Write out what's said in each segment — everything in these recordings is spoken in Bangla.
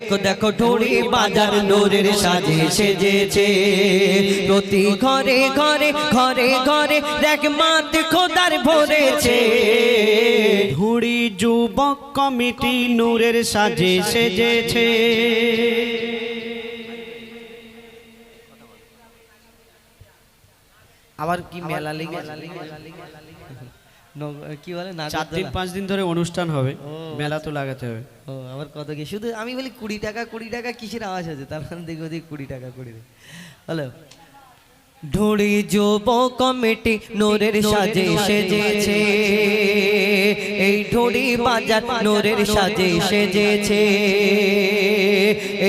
দেখো দেখো ঢুড়ি বাজার নোরের সাজে সেজেছে। প্রতি ঘরে ঘরে ঘরে ঘরে দেখ মাত খোদার ভরেছে। হুড়ি যুবক কমিটি নূরের সাজে সেজেছে। আবার কি মেলা লেগে কি বলে? না চার দিন পাঁচ দিন ধরে অনুষ্ঠান হবে। মেলা তো লাগাতে হবে। ও আবার কত কি? শুধু আমি বলি কুড়ি টাকা কুড়ি টাকা কিসের আওয়াজ আছে? তার মানে দেখো দেখি কুড়ি টাকা কুড়ি টাকা। হ্যালো? ঢুড়ি যুব কমিটি নোরের সাজে। সেজেছে। এই ঢুড়ি বাজার নোরের সাজে সেজেছে।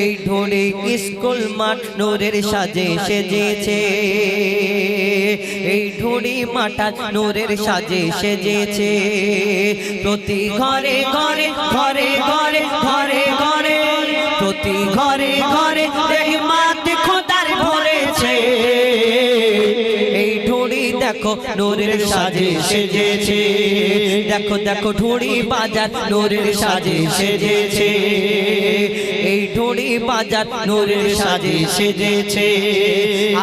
এই ঢুড়ি স্কুল মাঠ নোরের সাজে সেজেছে। এই ঢুড়ি মাটা নোরের সাজে সেজেছে। প্রতি ঘরে ঘরে ঘরে ঘরে ঘরে ঘরে, প্রতি ঘরে ঘরে রহমাত খোদার ভরেছে। এই দেখো নোরের সাজে সেজেছে। দেখো দেখো ঢুড়ি বাজার নোরের সাজে সেজেছে। এই ঢুড়ি বাজার নোরের সাজে সেজেছে।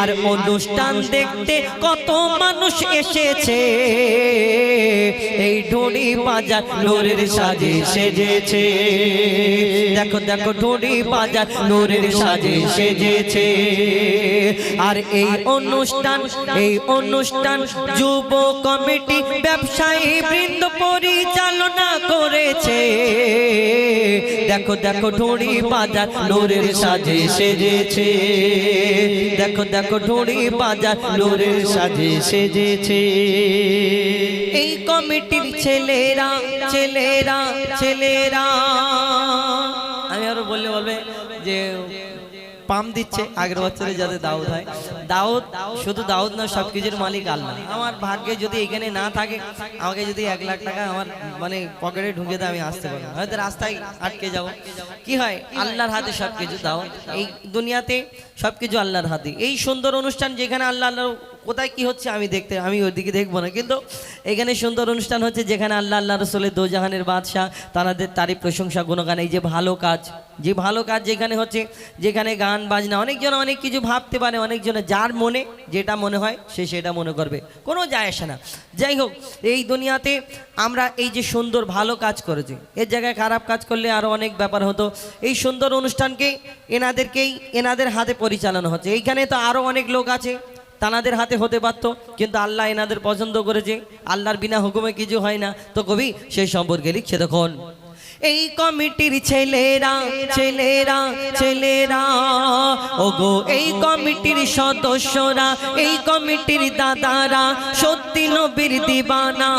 আর অনুষ্ঠান দেখতে কত মানুষ এসেছে। এই ঢুড়ি বাজার নোরের সাজে সেজেছে। দেখো দেখো ঢুড়ি বাজার নোরের সাজে সেজেছে। আর এই অনুষ্ঠান এই অনুষ্ঠান যুব কমিটি ব্যবসায়ী বৃন্দ পরিচালনা করেছে। দেখো দেখো, ঢুড়ি বাজার নোরের সাজে সেজেছে। দেখো দেখো, ঢুড়ি বাজার নোরের সাজে সেজেছে। এই কমিটির ছেলেরা ছেলেরা ছেলেরা। আমি আরও বললে বলবে যে পাম দিচ্ছে আগের বছরে যাতে দাউদ হয়। দাউদ, শুধু দাউদ না সব কিছুর মালিক আল্লাহ। আমার ভাগ্যে যদি এখানে না থাকে, আমাকে যদি এক লাখ টাকা আমার মানে পকেটে ঢুকে দেয়, আমি আসতে পারব হয়তো রাস্তায় আটকে যাব। কি হয়? আল্লাহর হাতে সব কিছু দাও এই দুনিয়াতে সব কিছু আল্লাহর হাতে। এই সুন্দর অনুষ্ঠান যেখানে আল্লাহ আল্লাহ, কোথায় কি হচ্ছে আমি দেখতে, আমি ওইদিকে দেখব না। কিন্তু এখানে সুন্দর অনুষ্ঠান হচ্ছে যেখানে আল্লাহ আল্লাহ রসুলের দোজাহানের বাদশাহ তাদের তারই প্রশংসা, গুণগান, এই যে ভালো কাজ, যে ভালো কাজ যেখানে হচ্ছে, যেখানে গান, বাজনা, অনেকজন অনেক কিছু ভাবতে পারে অনেকজনে যার মনে যেটা মনে হয় সে সেটা মনে করবে। কোনো যায় আসে না। যাই হোক, এই দুনিয়াতে আমরা এই যে সুন্দর ভালো কাজ করেছি, এর জায়গায় খারাপ কাজ করলে আরও অনেক ব্যাপার হতো। এই সুন্দর অনুষ্ঠানকে এনাদেরকেই, এনাদের হাতে পরিচালনা হচ্ছে। এইখানে তো আরও অনেক লোক আছে, তানাদের হাতে হতে পারতো, কিন্তু আল্লাহ এনাদের পছন্দ করেছে। আল্লাহর বিনা হুকুমে কিছু হয় না। তো কবি, সেই সম্পর্কে লিখছে তখন এই কমিটির ছেলেরা ছেলেরা ছেলেরা। ওগো, এই কমিটির সদস্যরা, এই কমিটির দাদারা, সত্যি নবীর দিবানা।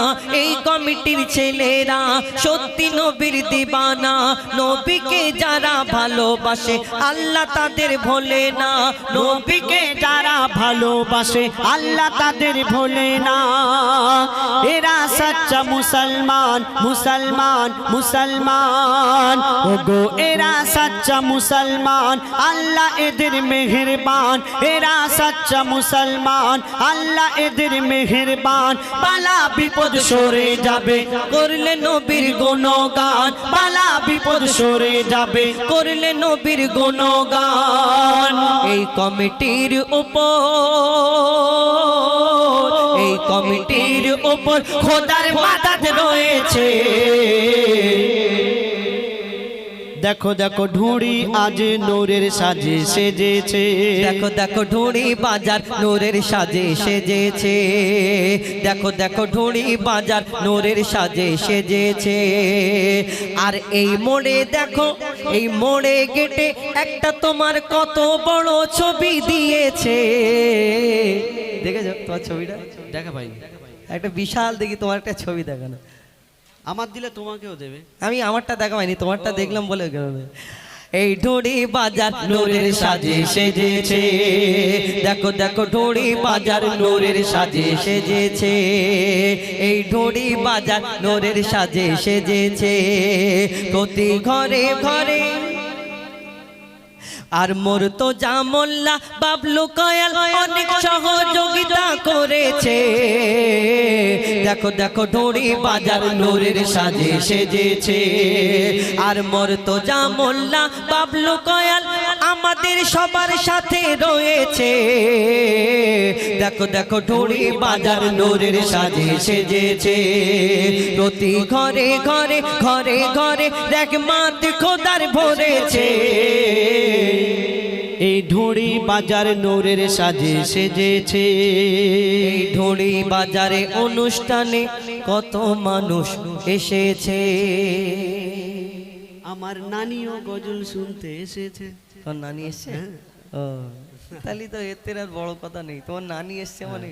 এই কমিটির ছেলেরা, সত্যি নবীর দিবানা। নবীকে যারা ভালোবাসে, আল্লাহ তাদের ভোলে না। নবীকে যারা ভালোবাসে, আল্লাহ তাদের ভোলে না। এরা সচ্চা মুসলমান মুসলমান মুসলমান। ওগো, এরা সচ্চা মুসলমান, আল্লাহ এদের মেহেরবান। এরা সচ্চা মুসলমান, আল্লাহ এদের মেহেরবান। পালা বিপদ সরে যাবে, করলে নবীর গুণগান। পালা বিপদ সরে যাবে, করলে নবীর গুণগান। এই কমিটির উপর, এই কমিটির উপর খোদার মাদাত রয়েছে। দেখো দেখো ঢুড়ি আজ নোরের সাজে সেজেছে। দেখো দেখো ঢুড়ি বাজার নোরের সাজে সেজেছে। দেখো দেখো ঢুড়ি বাজার নোরের সাজে সেজেছে। আর এই মোড়ে দেখো এই মোড়ে গেটে একটা তোমার কত বড় ছবি দিয়েছে। দেখেছ তোমার ছবিটা? দেখা পাইনি। একটা বিশাল দেখি তোমার একটা ছবি দেখানো। আমার দিলে তোমাকেও দেবে। আমি আমারটা দেখা হয়নি তোমারটা দেখলাম বলে এই ঢুড়ি বাজার নোরের সাজে সেজেছে। দেখো দেখো ঢুড়ি বাজার নোরের সাজে সেজেছে। এই ঢুড়ি বাজার নোরের সাজে সেজেছে। প্রতি ঘরে ঘরে আর মোর তো জামল্লা বাবলু কয়াল অনেক সহযোগিতা করেছে। দেখো দেখো, ঢোড়ি বাজার নোরের সাজে সেজেছে। আর মোর তো জামল্লা, বাবলু কয়াল আমাদের সবার সাথে রয়েছে। দেখো দেখো, ঢোড়ি বাজার নোরের সাজে সেজেছে। প্রতি ঘরে ঘরে ঘরে ঘরে দেখ মাত খোদার ভরেছে। এই ঢোড়ি বাজার নোরের সাজে সেজেছে। এই ঢোড়ি বাজারে অনুষ্ঠানে কত মানুষ এসেছে। আমার নানিও গজল শুনতে এসেছে। তোর নানি এসছে? ও তাহলে তো এতে আর বড় কথা নেই। তোমার নানি এসছে মানে?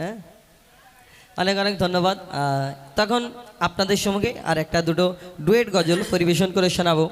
হ্যাঁ। অনেক অনেক ধন্যবাদ। তখন আপনাদের সঙ্গে আর একটা দুটো ডুয়েট গজল পরিবেশন করে শোনাবো।